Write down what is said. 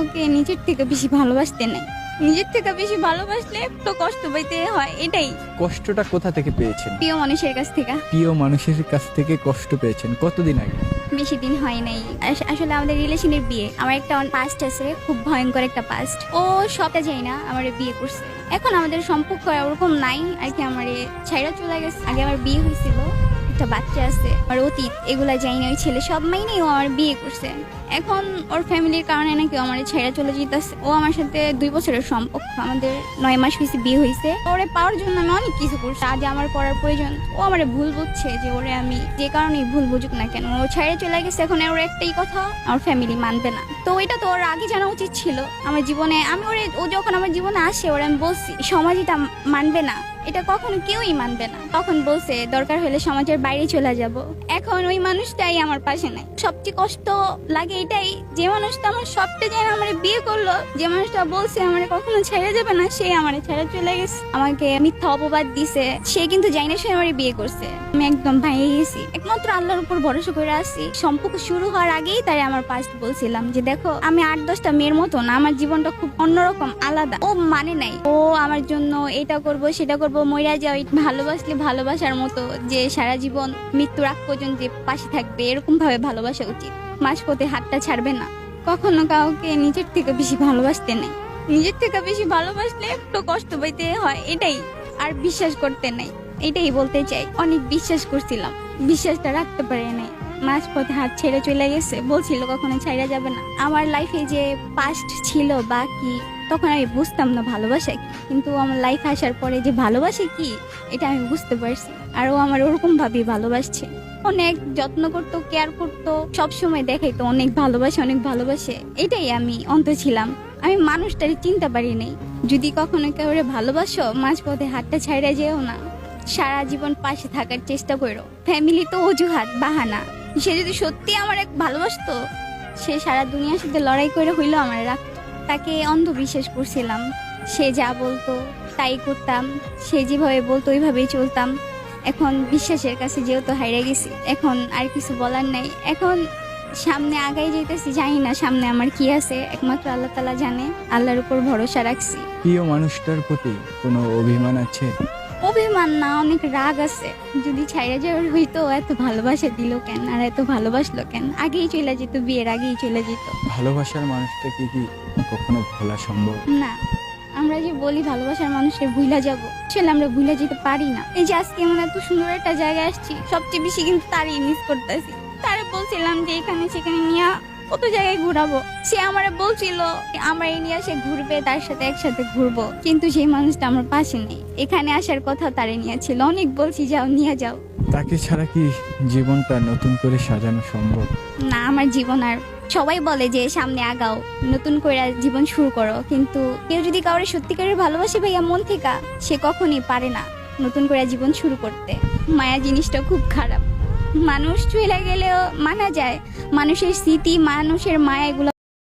ওকে নিজের থেকে বেশি ভালোবাসতে নাই। নিজের থেকে বেশি ভালোবাসলে একটু কষ্ট পাইতে হয় এটাই। কষ্টটা কোথা থেকে পেয়েছেন? প্রিয় মানুষের কাছ থেকে। প্রিয় মানুষের কাছ থেকে কষ্ট পেয়েছেন। কতদিন আগে? বেশি দিন হয় নাই। আস- আসলে আমাদের রিলেশনের বিয়ে। আমার একটা পাস্ট আছে খুব ভয়ঙ্কর একটা পাস্ট ও সবটা যাই না আমার বিয়ে করছে। এখন আমাদের সম্পর্ক ওরকম নাই আর কি আমার ছাইরা চলে গেছে। আগে আমার বিয়ে হয়েছিল একটা বাচ্চা আছে। আর অতীত, এগুলা যাই না ওই ছেলে সব মাইনেই ও আমার বিয়ে করছে। এখন ওর ফ্যামিলির কারণে নাকি আমার ছাইরা চলে যেতেছে। ও আমার সাথে দুই বছরের সম্পর্ক। আমাদের নয় মাস হয়েছে বিয়ে হয়েছে ওরে পাওয়ার জন্য আমি অনেক কিছু করছি। আজ আমার করার প্রয়োজন। ও আমার ভুল বুঝছে যে ওরে আমি যে কারণেই ভুল বুঝুক না কেন। ও ছেড়ে চলে গেছে, এখন ওর একটাই কথা, আমার ফ্যামিলি মানবে না। তো এটা তো ওর আগে জানা উচিত ছিল। আমার জীবনে, আমি ওরে, ও যখন আমার জীবনে আসে, ওরে আমি বলছি সমাজ এটা মানবে না। এটা কখনো কেউই মানবে না। তখন বলছে, দরকার হলে সমাজের বাইরে চলে যাব। এখন ওই মানুষটাই আমার পাশে নাই। সবচেয়ে কষ্ট লাগে এটাই যে মানুষটা আমার সবটা যেন আমার বিয়ে করল, যে মানুষটা বলছে আমার কখনো ছেড়ে যাবে না, সে আমার ছেড়ে চলে গেছে। আমাকে মিথ্যা অপবাদ দিছে, সে কিন্তু যাই না সে আমার বিয়ে করছে। আমি একদম ভাঙে গেছি। একমাত্র আল্লাহর উপর ভরসা করে আছি। সম্পর্ক শুরু হওয়ার আগেই তাই আমার পাস্ট বলছিলাম যে, দেখো, আমি আট দশটা মেয়ের মতো না আমার জীবনটা খুব অন্যরকম, আলাদা। ও মানে নাই। ও আমার জন্য এটা করব, সেটা করব মইরা যাও ভালোবাসলে ভালোবাসার মতো যে সারা জীবন মৃত্যুর আগ পর্যন্ত পাশে থাকবে এরকম ভাবে ভালোবাসা উচিত। মাঝপথে হাতটা ছাড়বে না। কখনো কাউকে নিজের থেকে বেশি ভালোবাসতে নেই। নিজের থেকে বেশি ভালোবাসলে একটু কষ্ট পাইতে হয়, এটাই। আর বিশ্বাস করতে নেই। এটাই বলতে চাই, অনেক বিশ্বাস করছিলাম। বিশ্বাসটা রাখতে পারে নাই। মাঝপথে হাত ছেড়ে চলে গেছে, বলছিল কখনো ছাইরা যাবে না। আমার লাইফে যে পাস্ট ছিল বা কি তখন আমি বুঝতাম না ভালোবাসা কি, কিন্তু আমার লাইফ আসার পরে যে ভালোবাসে কি, এটা আমি বুঝতে পারছি। আর ও আমার ওরকম ভাবেই ভালোবাসছে। অনেক যত্ন করতো কেয়ার করতো, সবসময় দেখাইতো, অনেক ভালোবাসে অনেক ভালোবাসে। এটাই আমি অন্ত ছিলাম। আমি মানুষটারে চিনতে পারি নাই। যদি কখনো কেউ ভালোবাসো, মাঝপথে হাতটা ছাইড়া যেও না। সারা জীবন পাশে থাকার চেষ্টা করো। ফ্যামিলি তো অজুহাত, বাহানা। সে যদি সত্যি আমার এক ভালোবাসতো, সে সারা দুনিয়ার সাথে লড়াই করে হইল আমার রাখতো। তাকে অন্ধবিশ্বাস করছিলাম। সে যা বলতো, তাই করতাম। সে যেভাবে বলতো, ওইভাবেই চলতাম। এখন বিশ্বাসের কাছে যেহেতু হারিয়ে গেছি, এখন আর কিছু বলার নাই। এখন সামনে আগাই যেতেছি জানি না সামনে আমার কি আছে। একমাত্র আল্লাহ তালা জানে, আল্লাহর উপর ভরসা রাখছি। প্রিয় মানুষটার প্রতি কোনো অভিমান আছে? অভিমান না অনেক রাগ আছে। যদি ছাইরা যাওয়ার হইতো এত ভালোবাসা দিল কেন? আর এত ভালোবাসলো কেন? আগেই চলে যেত বিয়ের আগেই চলে যেত। ভালোবাসার মানুষটাকে কি কি কখনো ভোলা সম্ভব? না আমরা যে বলি ভালোবাসার মানুষকে ভুলা যাব আসলে আমরা ভুলে যেতে পারি না। এই যে আজকে আমরা এত সুন্দর একটা জায়গায় আসছি সবচেয়ে বেশি কিন্তু তারই মিস করতেছি। তারে বলছিলাম যে এখানে সেখানে নিয়ে কত জায়গায় ঘুরাবো? সে আমার বলছিল আমার নিয়ে সে ঘুরবে তার সাথে একসাথে ঘুরবো। কিন্তু সেই মানুষটা আমার পাশে নেই। এখানে আসার কথা তারে নিয়েছিল। অনেক বলছি যাও নিয়ে যাও। তাকে ছাড়া কি জীবনটা নতুন করে সাজানো সম্ভব? না আমার জীবন আর সবাই বলে যে সামনে আগাও নতুন করে জীবন শুরু করো। কিন্তু কেউ যদি কাউরে সত্যিকারের ভালোবাসে ভাইয়া মন থেকে সে কখনই পারে না নতুন করে জীবন শুরু করতে। মায়া জিনিসটা খুব খারাপ। মানুষ চলে গেলেও মানা যায়। মানুষের স্মৃতি মানুষের মায়া এগুলো